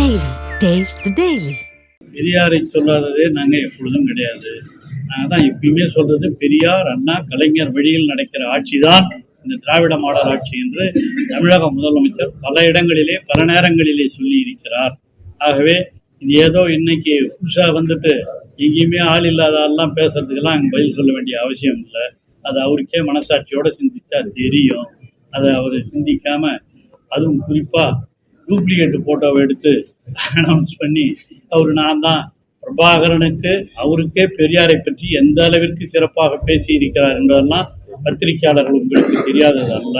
Daily taste daily பெரியாரை சொல்லாததே நாங்கள் எப்பொழுதும் கிடையாது. நாங்கள் தான் எப்பயுமே சொல்றது பெரியார் அண்ணா கலைஞர் வழியில் நடக்கிற ஆட்சி தான் இந்த திராவிட மாடல் ஆட்சி என்று தமிழக முதலமைச்சர் பல இடங்களிலே பல நேரங்களிலே சொல்லி இருக்கிறார். ஆகவே இது ஏதோ இன்னைக்கு புதுசாக வந்துட்டு எங்கேயுமே ஆள் இல்லாத ஆள்லாம் பேசுறதுக்கெல்லாம் அங்கே பதில் சொல்ல வேண்டிய அவசியம் இல்லை. அது அவருக்கே மனசாட்சியோடு சிந்தித்தா தெரியும். அதை அவர் சிந்திக்காம அதுவும் குறிப்பாக டூப்ளிகேட் போட்டோவை எடுத்து அனௌன்ஸ் பண்ணி அவர் நான் தான் பிரபாகரனுக்கு அவருக்கே பெரியாரை பற்றி எந்த அளவிற்கு சிறப்பாக பேசி இருக்கிறார் என்பதெல்லாம் பத்திரிகையாளர்கள் உங்களுக்கு தெரியாதது அல்ல.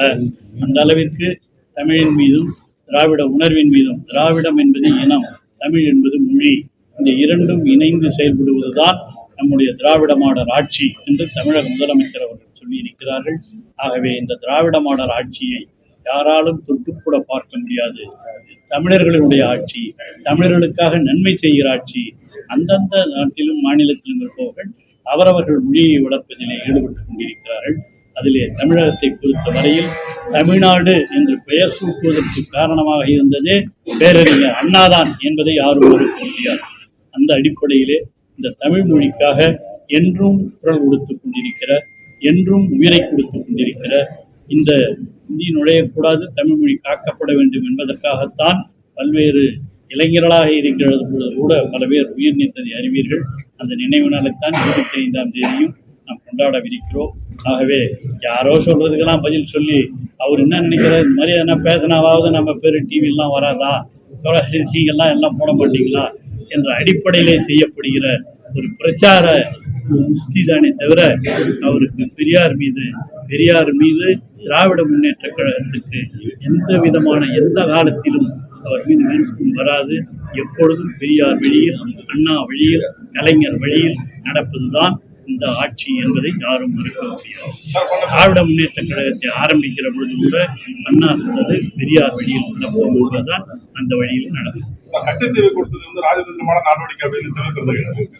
அந்த அளவிற்கு தமிழின் மீதும் திராவிட உணர்வின் மீதும் திராவிடம் என்பது இனம் தமிழ் என்பது மொழி இந்த இரண்டும் இணைந்து செயல்படுவதுதான் நம்முடைய திராவிட மாடல் ஆட்சி என்று தமிழக முதலமைச்சர் அவர்கள் சொல்லியிருக்கிறார்கள். ஆகவே இந்த திராவிட மாடல் ஆட்சியை யாராலும் தொட்டுக்கூட பார்க்க முடியாது. தமிழர்களுடைய ஆட்சி தமிழர்களுக்காக நன்மை செய்கிற ஆட்சி அந்தந்த நாட்டிலும் மாநிலத்திலும் இருப்பவர்கள் அவரவர்கள் மொழியை வளர்ப்பதிலே ஈடுபட்டுக் கொண்டிருக்கிறார்கள். அதிலே தமிழகத்தை பொறுத்த வரையில் தமிழ்நாடு என்று பெயர் சூட்டுவதற்கு காரணமாக இருந்ததே பேரறிஞர் அண்ணாதான் என்பதை யாரும் மறுக்க முடியாது. அந்த அடிப்படையிலே இந்த தமிழ் மொழிக்காக என்றும் குரல் கொடுத்துக் கொண்டிருக்கிற என்றும் உயிரை கொடுத்துக் கொண்டிருக்கிற இந்த இந்தி நுழையக்கூடாது தமிழ் மொழி காக்கப்பட வேண்டும் என்பதற்காகத்தான் பல்வேறு இளைஞர்களாக இருக்கிறது பொழுது கூட பல பேர் உயிர் நீத்ததை அறிவீர்கள். அந்த நினைவு நாளைத்தான் இருபத்தி ஐந்தாம் தேதியும் நாம் கொண்டாடவிருக்கிறோம். ஆகவே யாரோ சொல்றதுக்கெல்லாம் பதில் சொல்லி அவர் என்ன நினைக்கிறார்? இந்த மாதிரி எதனா பேசினாவது நம்ம பேர் டிவிலாம் வராதா? நீங்கள்லாம் எல்லாம் போட மாட்டீங்களா? என்ற அடிப்படையிலே செய்யப்படுகிற ஒரு பிரச்சார உத்தி தானே தவிர அவருக்கு பெரியார் மீது பெரியார் மீது திராவிட முன்னேற்ற கழகத்துக்கு எந்த விதமான எந்த காலத்திலும் அவர் மீது வெறுப்பும் வராது. எப்பொழுதும் பெரியார் வழியில் அண்ணா வழியில் கலைஞர் வழியில் நடப்பதுதான் இந்த ஆட்சி என்பதை யாரும் மறுக்க முடியாது. திராவிட முன்னேற்ற கழகத்தை ஆரம்பிக்கிற பொழுது கூட அண்ணா சொன்னது பெரியார் வழியில் நடப்போம் என்பதுதான் அந்த வழியில் நடக்கும். கச்சத்தீவு கொடுத்தது வந்து ராஜதந்திரமான நடவடிக்கை அப்படின்னு சிவப்பிரதேசம்